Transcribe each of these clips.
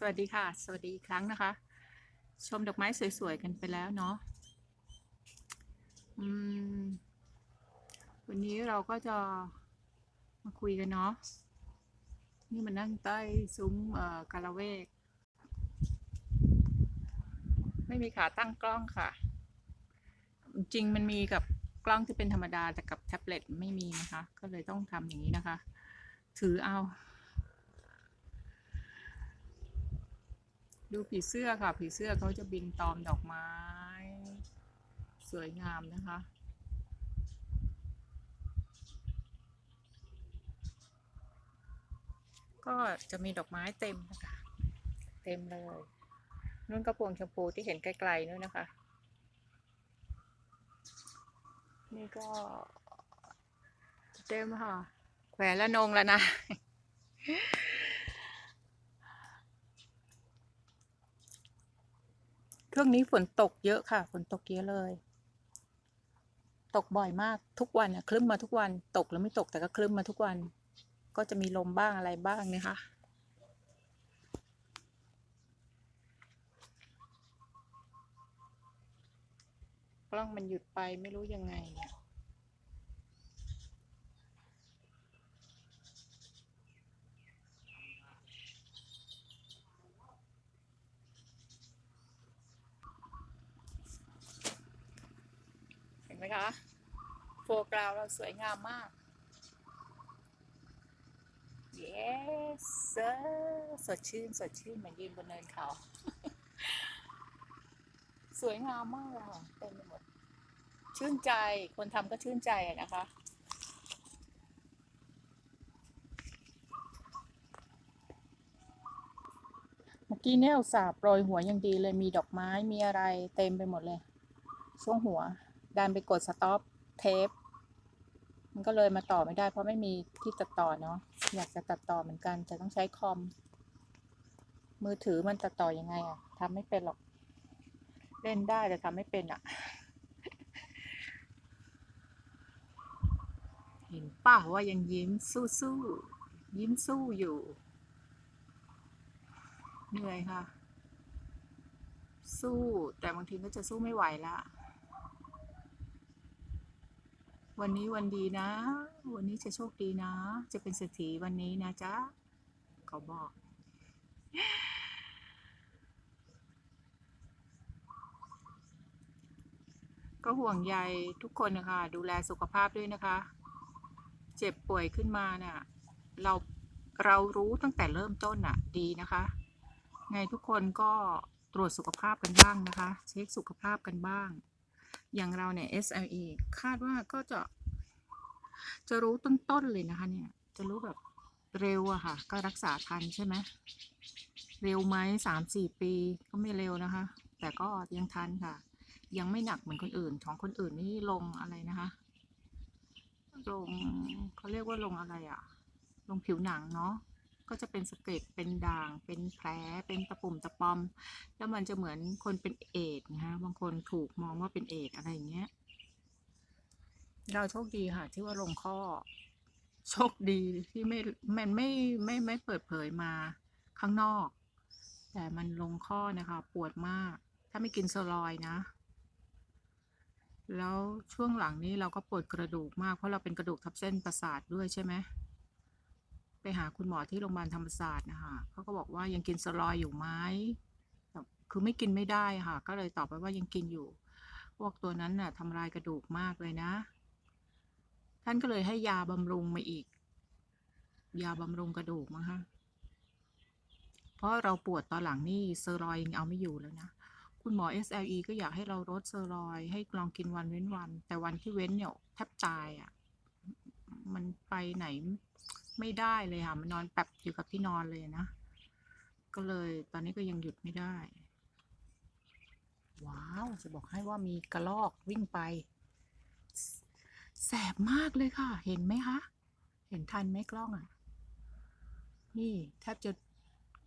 สวัสดีค่ะ สวัสดีอีกครั้งนะคะ ชมดอกไม้สวยๆกันไปแล้วเนาะวันนี้เราก็จะมาคุยกันเนาะนี่มันนั่งใต้ซุ้มกาละเวก ไม่มีขาตั้งกล้องค่ะ จริงมันมีกับกล้องที่เป็นธรรมดาแต่กับแท็บเล็ตไม่มีนะคะ ก็เลยต้องทำอย่างนี้นะคะ ถือเอา ดูผีเสื้อค่ะ ผีเสื้อเขาจะบินตอมดอกไม้ สวยงามนะคะ ก็จะมีดอกไม้เต็มนะคะ เต็มเลยนุ่นกระพวงชมพูที่เห็นไกลๆนู่นนะคะ นี่ก็ เต็มค่ะ แขวนละนงแล้วนะ ช่วงนี้ฝนตกเยอะค่ะ ฝนตกเยอะเลย ตกบ่อยมากทุกวันอะคลึ้มมาทุกวัน ตกหรือไม่ตกแต่ก็คลึ้มมาทุกวัน ก็จะมีลมบ้างอะไรบ้างนะคะกล้องมันหยุดไปไม่รู้ยังไงเนี่ยเห็นไหมคะ โฟกราวเรา สวยงามมาก yes sir สดชื่น สดชื่นเหมือนยืนบนเนินเขา สวยงามมากเลยค่ะเต็มไปหมด ชื่นใจ คนทำก็ชื่นใจนะคะเมื่อกี้เนี่ยอุตส่าห์โปรยหัวอย่างดีเลยมีดอกไม้มีอะไรเต็มไปหมดเลย ช่วงหัว ดันไปกดสต็อปเทป มันก็เลยมาต่อไม่ได้ เพราะไม่มีที่ตัดต่อเนาะอยากจะตัดต่อเหมือนกันแต่ต้องใช้คอม มือถือมันตัดต่อยังไงอะทำไม่เป็นหรอก เล่นได้แต่ทำไม่เป็นอะเห็นป่ะว่ายังยิ้มสู้ๆยิ้มสู้อยู่ เหนื่อยค่ะ สู้แต่บางทีก็จะสู้ไม่ไหวละ วันนี้วันดีนะ วันนี้จะโชคดีนะ จะเป็นเศรษฐีวันนี้นะจ๊ะเขาบอก ก็ห่วงใยทุกคนนะคะ ดูแลสุขภาพด้วยนะคะ เจ็บป่วยขึ้นมาเนี่ยเราเรารู้ตั้งแต่เริ่มต้นน่ะ ดีนะคะ ไงทุกคนก็ตรวจสุขภาพกันบ้างนะคะ เช็คสุขภาพกันบ้าง อย่างเราเนี่ย SLE คาดว่าก็จะ จะรู้ต้นๆเลยนะคะเนี่ย จะรู้แบบเร็วอะค่ะ ก็รักษาทันใช่ไหมเร็วไหมสามสี่ปีก็ไม่เร็วนะคะ แต่ก็ยังทันค่ะ ยังไม่หนักเหมือนคนอื่น ของคนอื่นนี่ลงอะไรนะคะลงเขาเรียกว่าลงอะไรอะลงผิวหนังเนาะ ก็จะเป็นสะเก็ดเป็นด่าง เป็นแผล เป็นตะปุ่มตะปอม แล้วมันจะเหมือนคนเป็นเอดนะคะบางคนถูกมองว่าเป็นเอดอะไรอย่างเงี้ย เราโชคดีค่ะ ที่ว่าลงข้อ โชคดีที่ไม่มันไม่ไม่ไม่เปิดเผยมาข้างนอก แต่มันลงข้อนะคะ ปวดมาก ถ้าไม่กินสเตอยนะ แล้วช่วงหลังนี้เราก็ปวดกระดูกมากเพราะเราเป็นกระดูกทับเส้นประสาทด้วยใช่ไหม ไปหาคุณหมอที่โรงพยาบาลธรรมศาสตร์นะคะเขาก็บอกว่ายังกินสเตอรยอยู่ไหมคือไม่กินไม่ได้ค่ะ ก็เลยตอบไปว่ายังกินอยู่ พวกตัวนั้นน่ะทำลายกระดูกมากเลยนะ ท่านก็เลยให้ยาบำรุงมาอีก ยาบำรุงกระดูกมั้งคะเพราะเราปวดตอนหลังนี่เตอรอยยังเอาไม่อยู่แล้วนะคุณหมอ SLE ก็อยากให้เราลดเตอรอย ให้ลองกินวันเว้นวัน แต่วันที่เว้นเนี่ยแทบตายอะ มันไปไหน ไม่ได้เลยค่ะ มันนอนแป๊บอยู่กับที่นอนเลยนะ ก็เลยตอนนี้ก็ยังหยุดไม่ได้ ว้าว จะบอกให้ว่ามีกระรอกวิ่งไป แสบมากเลยค่ะ เห็นไหมคะ เห็นทันไหมกล้องอะ นี่แทบจะ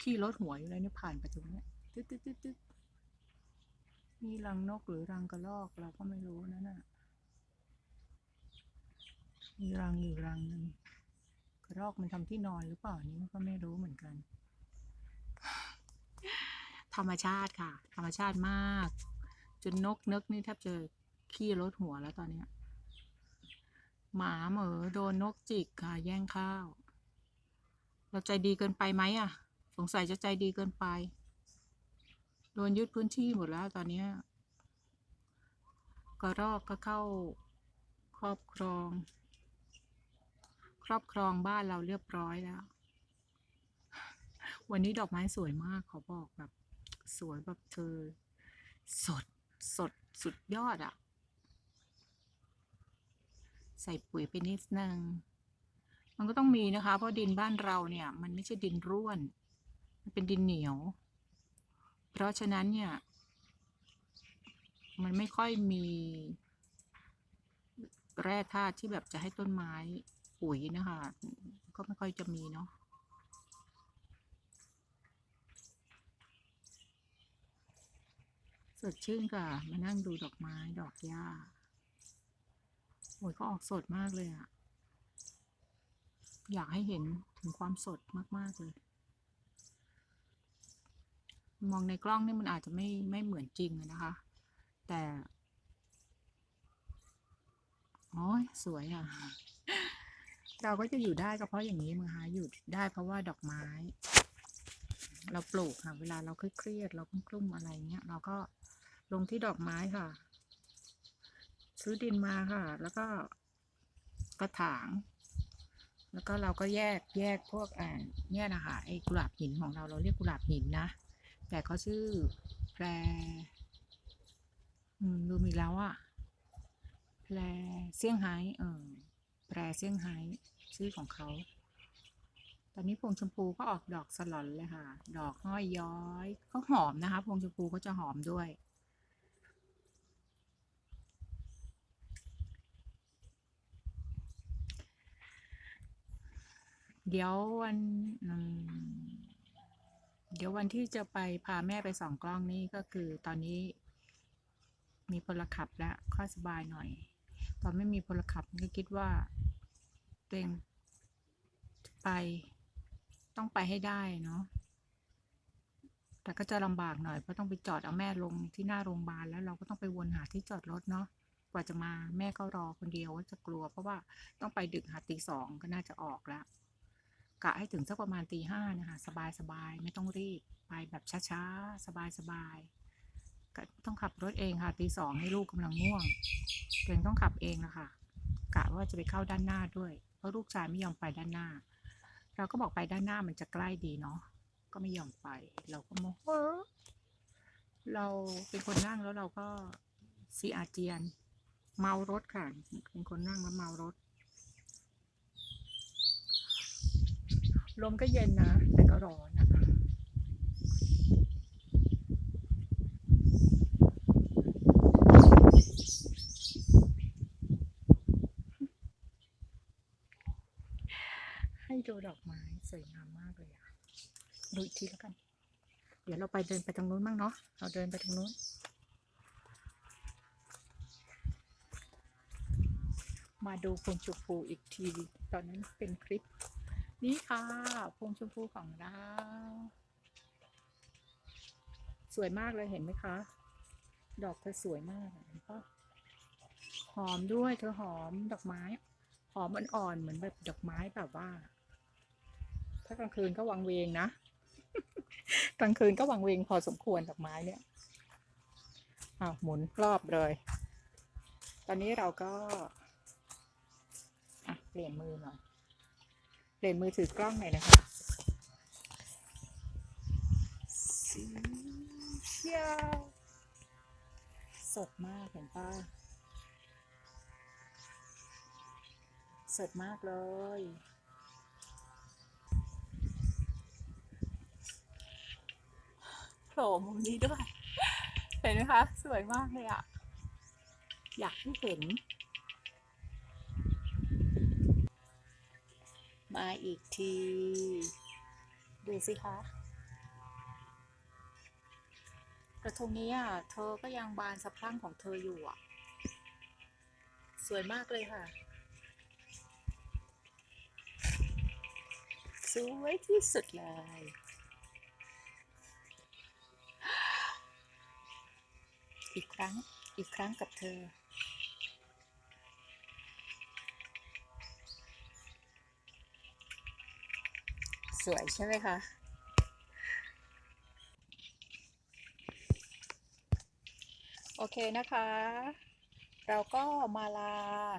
ขี่รถหัวอยู่เลยเนี่ผ่านไปตรงเนี้ยตึ๊ดตึ๊ดตึ๊ดตึ๊ดนี่รังนกหรือรังกระรอกเราก็ไม่รู้นะน่ะมีรังอยู่รังหนึ่ง กระรอกมันทำที่นอนหรือเปล่านี่ก็ไม่รู้เหมือนกัน ธรรมชาติค่ะ ธรรมชาติมาก จนนกนึกนี่แทบจะขี้รถหัวแล้วตอนเนี้ยหมาเหมอโดนนกจิกค่ะ แย่งข้าว เราใจดีเกินไปไหมอะ สงสัยจะใจดีเกินไป โดนยึดพื้นที่หมดแล้วตอนเนี้ยกระรอกก็เข้าครอบครอง ครอบครองบ้านเราเรียบร้อยแล้ว วันนี้ดอกไม้สวยมากขอบอกแบบ สวยแบบเธอ สดสดสุดยอดอะใส่ปุ๋ยไปนิดนึงมันก็ต้องมีนะคะ เพราะดินบ้านเราเนี่ย มันไม่ใช่ดินร่วน มันเป็นดินเหนียว เพราะฉะนั้นเนี่ย มันไม่ค่อยมี แร่ธาตุที่แบบจะให้ต้นไม้ ปุ๋ยนะคะ ก็ไม่ค่อยจะมีเนาะสดชื่นค่ะ มานั่งดูดอกไม้ดอกหญ้าโอ้ยก็ออกสดมากเลยอะอยากให้เห็นถึงความสดมาก ๆ เลย มองในกล้องนี่มันอาจจะไม่ไม่เหมือนจริงนะคะ แต่ โอ้ยสวยอะ เราก็จะอยู่ได้ก็เพราะอย่างนี้มั้งคะอยู่ได้เพราะว่าดอกไม้ เราปลูกค่ะ เวลาเราเครียดเรากลุ้มอะไรเงี้ย เราก็ลงที่ดอกไม้ค่ะ ซื้อดินมาค่ะ แล้วก็กระถาง แล้วก็เราก็แยกแยกพวกอ่าเนี่ยนะคะไอ้กุหลาบหินของเราเราเรียกกุหลาบหินนะแต่เขาชื่อแพรอืมดูมีแล้วอะแพรเซี่ยงไฮ้เออ แพรเซี่ยงไฮ้ชื่อของเขา ตอนนี้พวงชมพูก็ออกดอกสลอนเลยค่ะ ดอกห้อยย้อยก็หอมนะคะ พวงชมพูก็จะหอมด้วย เดี๋ยววันเดี๋ยววันที่จะไปพาแม่ไปส่องกล้องนี่ก็คือตอนนี้มีพลขับแล้วค่อยสบายหน่อย ตอนไม่มีพลขับก็คิดว่าตัวเองไปต้องไปให้ได้เนาะแต่ก็จะลำบากหน่อยเพราะต้องไปจอดเอาแม่ลงที่หน้าโรงพยาบาลแล้วเราก็ต้องไปวนหาที่จอดรถเนาะกว่าจะมาแม่ก็รอคนเดียวว่าจะกลัว เพราะว่าต้องไปดึกหาตีสองก็น่าจะออกแล้วกะให้ถึงสักประมาณตีห้านะคะสบายสบายไม่ต้องรีบ ไปแบบช้าๆ สบายสบาย ต้องขับรถเองค่ะตีสองให้ลูกกำลังง่วงตัวเองต้องขับเองนะคะกะว่าจะไปเข้าด้านหน้าด้วย เพราะลูกชายไม่ยอมไปด้านหน้า เราก็บอกไปด้านหน้ามันจะใกล้ดีเนาะก็ไม่ยอมไป เราก็โมโหเราเป็นคนนั่งแล้วเราก็ซีอาเจียน เมารถค่ะ เป็นคนนั่งแล้วเมารถลมก็เย็นนะ แต่ก็ร้อนอะให้ ดูดอกไม้สวยงามมากเลยอะดูอีกทีแล้วกัน เดี๋ยวเราไปเดินไปทางนู้นบ้างเนาะ เราเดินไปทางนู้น มาดูพวงชมพูอีกที ตอนนั้นเป็นคลิป นี่ค่ะพวงชมพูของเรา สวยมากเลยเห็นไหมคะ ดอกเธอสวยมากเห็นปะหอมด้วยเธอหอมดอกไม้ หอมอ่อนๆเหมือนแบบดอกไม้แบบว่า ถ้ากลางคืนก็วังเวงนะ กลางคืนก็วังเวงพอสมควรดอกไม้เนี่ยอ้าวหมุนรอบเลย ตอนนี้เราก็อะเปลี่ยนมือหน่อยเปลี่ยนมือถือกล้องหน่อยนะคะสีเชียวสดมากเห็นป่ะสดมากเลย ผล่มุมนี้ด้วย เห็นไหมคะ สวยมากเลยอะอยากให้เห็น มาอีกที ดูสิคะ กระทงนี้อะ เธอก็ยังบานสะพรั่งของเธออยู่อะ สวยมากเลยค่ะ สวยที่สุดเลย อีกครั้งอีกครั้งกับเธอ สวยใช่ไหมคะโอเคนะคะ เราก็มาลา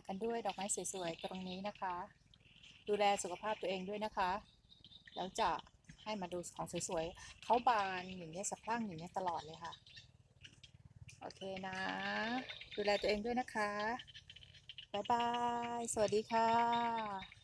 กันด้วยดอกไม้สวยๆตรงนี้นะคะ ดูแลสุขภาพตัวเองด้วยนะคะ แล้วจะให้มาดูของสวยๆเขาบานอย่างเงี้ยสะพรั่งอย่างเงี้ยตลอดเลยค่ะ อเคนะ ดูแลตัวเองด้วยนะคะ บ๊ายบาย สวัสดีค่ะ